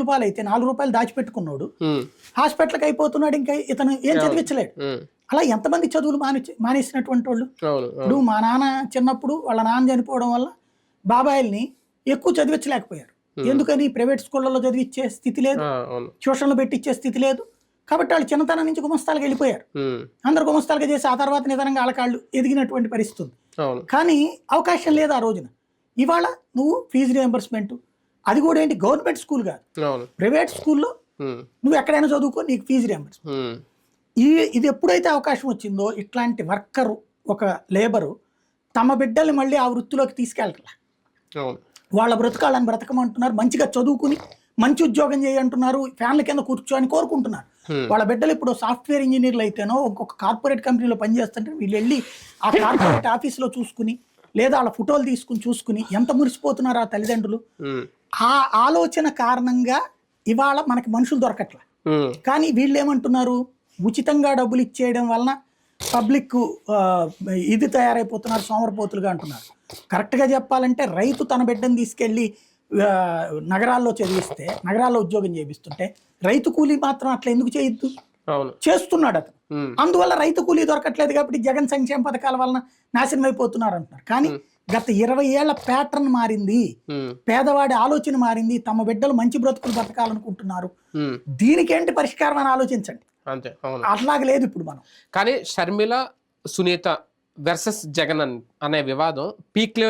పాలైతే నాలుగు రూపాయలు దాచిపెట్టుకున్నాడు. హాస్పిటల్కి అయిపోతున్నాడు ఇంకా ఇతను ఏం చదివించలేడు. అలా ఎంతమంది చదువులు మాని మానేసినటువంటి వాళ్ళు? ఇప్పుడు మా నాన్న చిన్నప్పుడు వాళ్ళ నాన్న చనిపోవడం వల్ల బాబాయిల్ని ఎక్కువ చదివించలేకపోయారు. ఎందుకని? ప్రైవేట్ స్కూళ్ళలో చదివించే స్థితి లేదు. ట్యూషన్లు పెట్టించే స్థితి లేదు. కాబట్టి వాళ్ళు చిన్నతనం నుంచి గుమస్తాలకు వెళ్ళిపోయారు. అందరు గుమస్తాలుగా చేసి ఆ తర్వాత నిదానంగా వాళ్ళకాళ్ళు ఎదిగినటువంటి పరిస్థితి ఉంది. కానీ అవకాశం లేదు ఆ రోజున. ఇవాళ నువ్వు ఫీజు రియంబర్స్మెంట్ అది కూడా ఏంటి? గవర్నమెంట్ స్కూల్ కాదు. ప్రైవేట్ స్కూల్లో నువ్వు ఎక్కడైనా చదువుకో నీకు ఫీజు రియంబర్స్మెంట్ ఉమ్, ఈ ఇది ఎప్పుడైతే అవకాశం వచ్చిందో ఇట్లాంటి వర్కరు ఒక లేబరు తమ బిడ్డల్ని మళ్ళీ ఆ వృత్తిలోకి తీసుకెళ్ళట్లా. వాళ్ళ బ్రతకాలని బ్రతకమంటున్నారు మంచిగా చదువుకుని మంచి ఉద్యోగం చేయంటున్నారు ఫ్యాన్ల కింద కూర్చోని కోరుకుంటున్నారు. వాళ్ళ బిడ్డలు ఇప్పుడు సాఫ్ట్వేర్ ఇంజనీర్లు అయితేనో ఇంకొక కార్పొరేట్ కంపెనీలో పనిచేస్తుంటే వీళ్ళు వెళ్ళి ఆ కార్పొరేట్ ఆఫీస్లో చూసుకుని లేదా వాళ్ళ ఫోటోలు తీసుకుని చూసుకుని ఎంత మురిసిపోతున్నారు ఆ తల్లిదండ్రులు ఆ ఆలోచన కారణంగా ఇవాళ మనకి మనుషులు దొరకట్లా. కానీ వీళ్ళు ఏమంటున్నారు ఉచితంగా డబ్బులు ఇచ్చేయడం వలన పబ్లిక్ ఇది తయారైపోతున్నారు సోమరపోతులుగా అంటున్నారు. కరెక్ట్గా చెప్పాలంటే రైతు తన బిడ్డను తీసుకెళ్ళి నగరాల్లో చదివిస్తే నగరాల్లో ఉద్యోగం చేపిస్తుంటే రైతు కూలీ మాత్రం అట్లా ఎందుకు చేయొద్దు? చేస్తున్నాడు అతను అందువల్ల రైతు కూలీ దొరకట్లేదు కాబట్టి జగన్ సంక్షేమ పథకాల వలన నాశనం అయిపోతున్నారు అంటున్నారు. కానీ గత ఇరవై ఏళ్ళ ప్యాటర్న్ మారింది. పేదవాడి ఆలోచన మారింది. తమ బిడ్డలు మంచి బ్రతుకులు బతకాలనుకుంటున్నారు. దీనికేంటి పరిష్కారం అని ఆలోచించండి. అంతే అట్లాగ లేదు ఇప్పుడు మనం. కానీ షర్మిల సునీత వర్సెస్ జగన్ అన్- అనే వివాదం పీక్